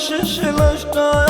şişlaşka